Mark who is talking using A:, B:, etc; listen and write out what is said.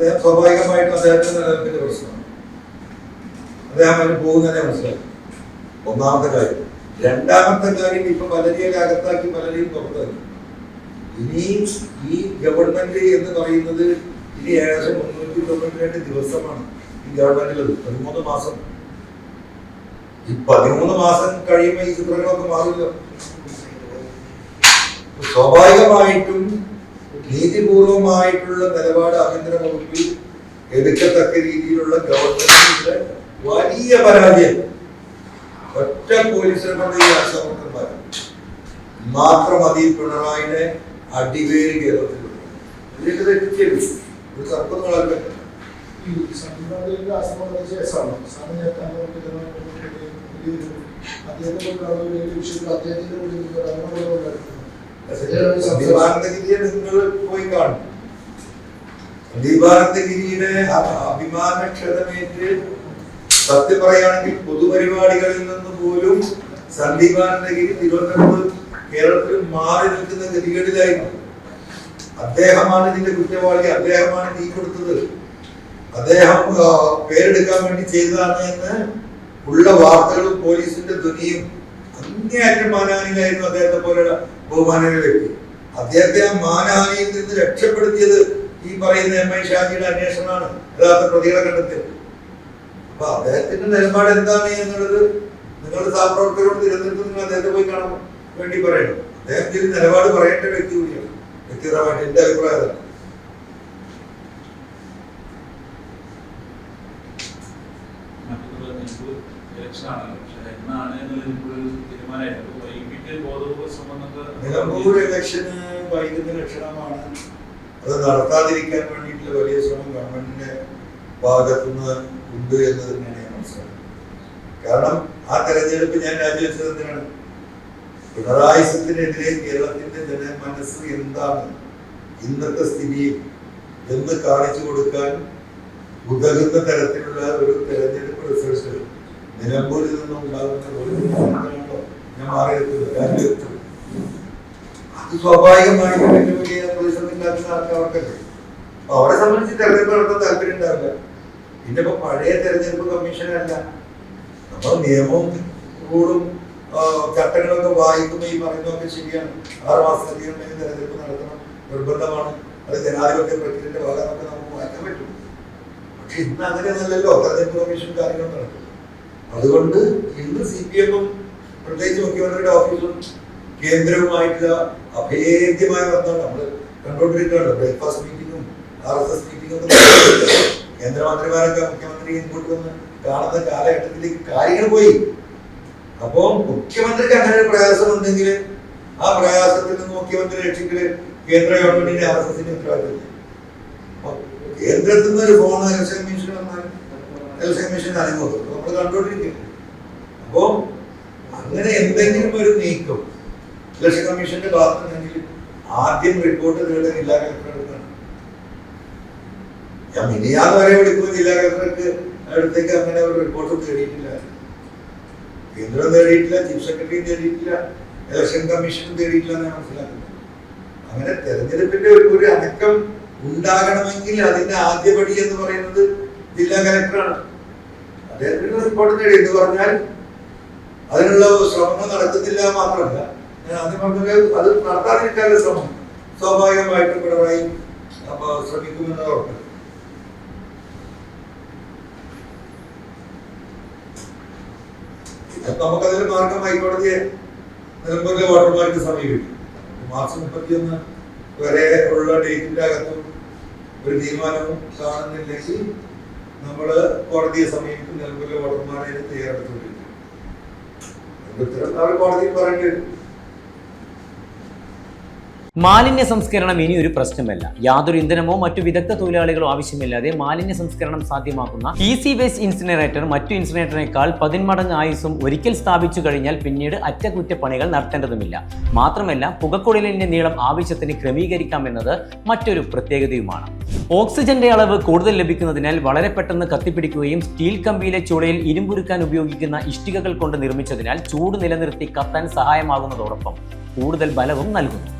A: അദ്ദേഹം സ്വാഭാവികമായിട്ടും അദ്ദേഹത്തിന്റെ നിലനിൽപ്പിന്റെ പ്രശ്നമാണ് അദ്ദേഹം അതിന് പോകുന്നതിനെ മനസ്സിലാക്കി ഒന്നാമത്തെ കാര്യം രണ്ടാമത്തെ കാര്യം ഇപ്പൊ പലരെയും അകത്താക്കി പലരെയും പുറത്താക്കി. ഇനി ഈ ഗവൺമെന്റ് എന്ന് പറയുന്നത് ഇനി ഏകദേശം മുന്നൂറ്റി തൊണ്ണൂറ്റി രണ്ട് ദിവസമാണ് ഈ ഗവൺമെന്റിലത് പതിമൂന്ന് മാസം. ഈ പതിമൂന്ന് മാസം കഴിയുമ്പോൾ ഈ ചിത്രങ്ങളൊക്കെ മാറില്ല സ്വാഭാവികമായിട്ടും നീതിപൂർവമായിട്ടുള്ള നിലപാട് ആഭ്യന്തര വകുപ്പിൽ എടുക്കത്തക്ക രീതിയിലുള്ള ഗവൺമെന്റിന്റെ വലിയ പരാജയം. ഒറ്റ പോലീസിനെ കൊണ്ട് മാത്രം അതി പിണറായിനെ അടിവേര് കേരളത്തിൽ
B: അദ്ദേഹത്തിന്റെ അനുഭവം
A: നിങ്ങൾ പോയി കാണും. ദീപാനന്ദഗിരിയുടെ അ- അഭിമാനക്ഷതമേറ്റ് സത്യം പറയുകയാണെങ്കിൽ പൊതുപരിപാടികളിൽ നിന്ന് പോലും സന്ദീപാനന്ദഗിരി തിരുവനന്തപുരം കേരളത്തിൽ മാറി നിൽക്കുന്ന ഗതികേടിലായിരുന്നു. അദ്ദേഹമാണ് ഇതിന്റെ കുറ്റവാളി അദ്ദേഹമാണ് തീ കൊടുത്തത്. അദ്ദേഹം പേരെടുക്കാൻ വേണ്ടി ചെയ്തതാണ് എന്ന് ഉള്ള വാർത്തകളും പോലീസിന്റെ ധ്വനിയും അങ്ങേയറ്റം മാനഹാനിയിലായിരുന്നു അദ്ദേഹത്തെ പോലെയുള്ള ബഹുമാനങ്ങൾ വ്യക്തി അദ്ദേഹത്തെ ആ മാനഹാനിയിൽ നിന്ന് രക്ഷപ്പെടുത്തിയത് ഈ പറയുന്ന എം ഐ ഷാജിയുടെ അന്വേഷണമാണ്. യഥാർത്ഥ പ്രതികളെ കണ്ടെത്തിയത്. അപ്പൊ അദ്ദേഹത്തിന്റെ നിലപാട് എന്താണ് എന്നുള്ളത് നിങ്ങൾ സഹപ്രവർത്തകരോട് തിരഞ്ഞെടുത്ത് നിങ്ങൾ അദ്ദേഹത്തെ പോയി കാണാൻ വേണ്ടി പറയണം. അദ്ദേഹത്തിൽ നിലപാട് പറയേണ്ട വ്യക്തി കൂടിയാണ്. വ്യക്തിപരമായിട്ട് എന്റെ അഭിപ്രായം
C: ഇലക്ഷനാണല്ലോ. പക്ഷെ എന്നാണ് എന്നുള്ളത് ഇപ്പോൾ തീരുമാനമായിട്ട് വൈകിട്ട് ബോധപൂർവ ശ്രമം
A: ഇലക്ഷന് വൈകുന്ന ലക്ഷണമാണ്. അത് നടത്താതിരിക്കാൻ വേണ്ടിയിട്ടുള്ള വലിയ ശ്രമം ഗവൺമെന്റിന്റെ ഭാഗത്തുനിന്ന് ഉണ്ട് എന്ന് തന്നെയാണ് ഞാൻ മനസ്സിലാക്കുന്നത്. കാരണം ആ തെരഞ്ഞെടുപ്പ് ഞാൻ രാജിവെച്ചത് എന്തിനാണ്? പിണറായിസത്തിനെതിരെ കേരളത്തിന്റെ ജനമനസ്സ് എന്താണ്? ഇന്നത്തെ സ്ഥിതിയിൽ എന്ന് കാണിച്ചു കൊടുക്കാൻ ഉതകുന്ന തരത്തിലുള്ള ഒരു തെരഞ്ഞെടുപ്പ് റിസൾട്ട് നിലമ്പൂരിൽ നിന്നും ഉണ്ടാകുന്ന ഞാൻ മാറി നിൽക്കുന്നത് രാജിവെച്ചു അത് സ്വാഭാവികമായിട്ടും അവരെ സംബന്ധിച്ച് തെരഞ്ഞെടുപ്പ് നടത്താൻ താല്പര്യം ഉണ്ടാവില്ല പിന്നെ ഇപ്പൊ പഴയ തെരഞ്ഞെടുപ്പ് കമ്മീഷനല്ല നമ്മൾ നിയമവും ആ, ചട്ടങ്ങളൊക്കെ വായിക്കുമ്പോൾ ഈ പറയുന്നതൊക്കെ ശരിയാണ് ആറ് മാസത്തിലധികം തെരഞ്ഞെടുപ്പ് നടത്തണം നിർബന്ധമാണ് അത് ജനാധിപത്യ പ്രക്രിയയുടെ ഭാഗമൊക്കെ നമുക്ക് മാറ്റാൻ പറ്റും പക്ഷെ ഇന്ന് അങ്ങനെയൊന്നല്ലല്ലോ തെരഞ്ഞെടുപ്പ് കമ്മീഷൻ കാര്യങ്ങൾ നടക്കും അതുകൊണ്ട് ഇന്ന് സി പി എമ്മും പ്രത്യേകിച്ച് മുഖ്യമന്ത്രിയുടെ ഓഫീസും കേന്ദ്രവുമായിട്ടുള്ള അഭേദ്യമായ ബന്ധമാണ് നമ്മൾ കണ്ടുകൊണ്ടിരിക്കുകയാണ്. ബ്രേക്ക്ഫാസ്റ്റ് മീറ്റിംഗും ആർ എസ് എസ് മീറ്റിംഗും കേന്ദ്രമന്ത്രിമാരൊക്കെ മുഖ്യമന്ത്രി ഇങ്ങോട്ട് വന്ന് കാണുന്ന കാലഘട്ടത്തിലേക്ക് കാര്യങ്ങൾ പോയി. അപ്പോ മുഖ്യമന്ത്രിക്ക് അങ്ങനെ ഒരു പ്രയാസം ഉണ്ടെങ്കിൽ ആ പ്രയാസത്തിൽ നിന്ന് മുഖ്യമന്ത്രി രക്ഷിക്കൽ കേന്ദ്ര ഗവൺമെന്റിന്റെ ആർ എസ് എസിന്റെ ഉത്തരവാദിത്തം. കേന്ദ്രത്തിൽ നിന്ന് ഒരു ഫോൺ ഇലക്ഷൻ ഇലക്ഷൻ കമ്മീഷൻ അനുഭവം നമ്മൾ കണ്ടുകൊണ്ടിരിക്കും. അപ്പോ അങ്ങനെ എന്തെങ്കിലും ഒരു നീക്കം ഇലക്ഷൻ കമ്മീഷന്റെ ഭാഗത്തുനിന്നെങ്കിൽ ആദ്യം റിപ്പോർട്ട് നേടുന്ന ജില്ലാ കളക്ടർ ഞാൻ മിനിയാന്ന് വരെ വിളിക്കുമ്പോൾ ജില്ലാ കളക്ടർക്ക്. അടുത്തേക്ക് അങ്ങനെ ഒരു റിപ്പോർട്ട് തേടിയിട്ടില്ല. കേന്ദ്രം തേടിയിട്ടില്ല ചീഫ് സെക്രട്ടറിയും തേടിയിട്ടില്ല ഇലക്ഷൻ കമ്മീഷനും തേടിയിട്ടില്ല എന്നാണ് മനസ്സിലാക്കുന്നത്. അങ്ങനെ തെരഞ്ഞെടുപ്പിന്റെ ഒരു അനക്കം ഉണ്ടാകണമെങ്കിൽ അതിന്റെ ആദ്യപടി എന്ന് പറയുന്നത് ജില്ലാ കലക്ടറാണ് അദ്ദേഹത്തിന് റിപ്പോർട്ട് നേടി. എന്ന് പറഞ്ഞാൽ അതിനുള്ള ശ്രമങ്ങൾ നടത്തുന്നില്ല മാത്രമല്ല ഞാൻ അത് നടത്താതിരിക്കാനുള്ള ശ്രമം സ്വാഭാവികമായിട്ടും പിണറായി ശ്രമിക്കുമെന്ന് ഉറപ്പ്. നമുക്കതിന് മാർഗം ഹൈക്കോടതിയെ നിലമ്പൂരിലെ വോട്ടർമാർക്ക് സമീപിക്കും. മാർച്ച് മുപ്പത്തിയൊന്ന് വരെ ഉള്ള ഡേറ്റിന്റെ അകത്തും ഒരു തീരുമാനവും കാണുന്നില്ലെങ്കിൽ നമ്മൾ കോടതിയെ സമീപിക്കും നിലമ്പൂരിലെ വോട്ടർമാരെ തയ്യാറെടുത്തുകൊണ്ടിരിക്കും. അവർ കോടതിയിൽ പറയേണ്ടി വരും.
D: മാലിന്യ സംസ്കരണം ഇനി ഒരു പ്രശ്നമല്ല. യാതൊരു ഇന്ധനമോ മറ്റു വിദഗ്ധ തൊഴിലാളികളോ ആവശ്യമില്ലാതെ മാലിന്യ സംസ്കരണം സാധ്യമാക്കുന്ന ഈസി വേസ്റ്റ് ഇൻസിനറേറ്റർ മറ്റു ഇൻസിനറേറ്ററിനേക്കാൾ പതിന്മടങ്ങ് ആയുസും ഒരിക്കൽ സ്ഥാപിച്ചു കഴിഞ്ഞാൽ പിന്നീട് അറ്റകുറ്റപ്പണികൾ നടത്തേണ്ടതുമില്ല. മാത്രമല്ല പുകക്കുഴലിന്റെ നീളം ആവശ്യത്തിന് ക്രമീകരിക്കാമെന്നത് മറ്റൊരു പ്രത്യേകതയുമാണ്. ഓക്സിജന്റെ അളവ് കൂടുതൽ ലഭിക്കുന്നതിനാൽ വളരെ പെട്ടെന്ന് കത്തിപ്പിടിക്കുകയും സ്റ്റീൽ കമ്പിയിലെ ചുളയിൽ ഇരുമ്പുരുക്കാൻ ഉപയോഗിക്കുന്ന ഇഷ്ടികകൾ കൊണ്ട് നിർമ്മിച്ചതിനാൽ ചൂട് നിലനിർത്തി കത്താൻ സഹായമാകുന്നതോടൊപ്പം കൂടുതൽ ബലവും നൽകുന്നു.